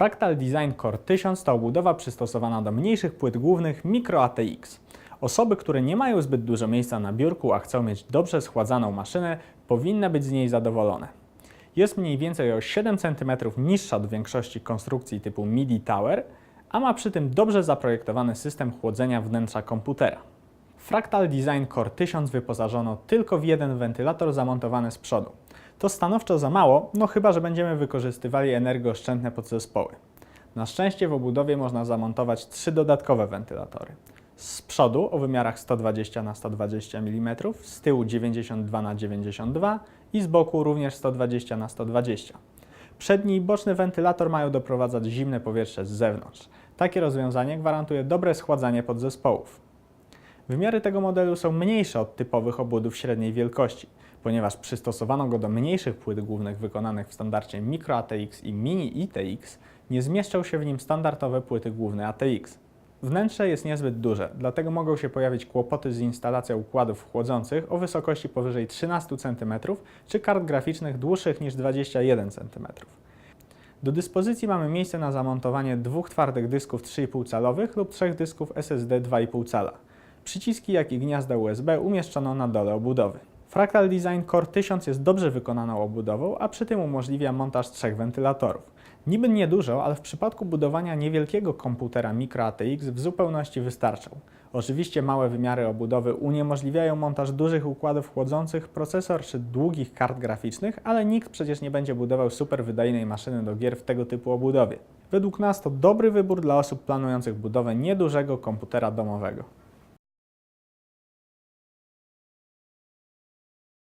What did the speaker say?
Fractal Design Core 1000 to obudowa przystosowana do mniejszych płyt głównych Micro ATX. Osoby, które nie mają zbyt dużo miejsca na biurku, a chcą mieć dobrze schładzaną maszynę, powinny być z niej zadowolone. Jest mniej więcej o 7 cm niższa od większości konstrukcji typu MIDI Tower, a ma przy tym dobrze zaprojektowany system chłodzenia wnętrza komputera. Fractal Design Core 1000 wyposażono tylko w jeden wentylator zamontowany z przodu. To stanowczo za mało, no chyba, że będziemy wykorzystywali energooszczędne podzespoły. Na szczęście w obudowie można zamontować trzy dodatkowe wentylatory. Z przodu o wymiarach 120 na 120 mm, z tyłu 92 na 92 i z boku również 120 na 120 Przedni i boczny wentylator mają doprowadzać zimne powietrze z zewnątrz. Takie rozwiązanie gwarantuje dobre schładzanie podzespołów. Wymiary tego modelu są mniejsze od typowych obwodów średniej wielkości, ponieważ przystosowano go do mniejszych płyt głównych wykonanych w standardzie Micro ATX i Mini ITX, nie zmieszczą się w nim standardowe płyty główne ATX. Wnętrze jest niezbyt duże, dlatego mogą się pojawić kłopoty z instalacją układów chłodzących o wysokości powyżej 13 cm czy kart graficznych dłuższych niż 21 cm. Do dyspozycji mamy miejsce na zamontowanie dwóch twardych dysków 3,5 calowych lub trzech dysków SSD 2,5 cala. Przyciski, jak i gniazda USB umieszczono na dole obudowy. Fractal Design Core 1000 jest dobrze wykonaną obudową, a przy tym umożliwia montaż trzech wentylatorów. Niby niedużo, ale w przypadku budowania niewielkiego komputera Micro ATX w zupełności wystarczą. Oczywiście małe wymiary obudowy uniemożliwiają montaż dużych układów chłodzących, procesor czy długich kart graficznych, ale nikt przecież nie będzie budował super wydajnej maszyny do gier w tego typu obudowie. Według nas to dobry wybór dla osób planujących budowę niedużego komputera domowego.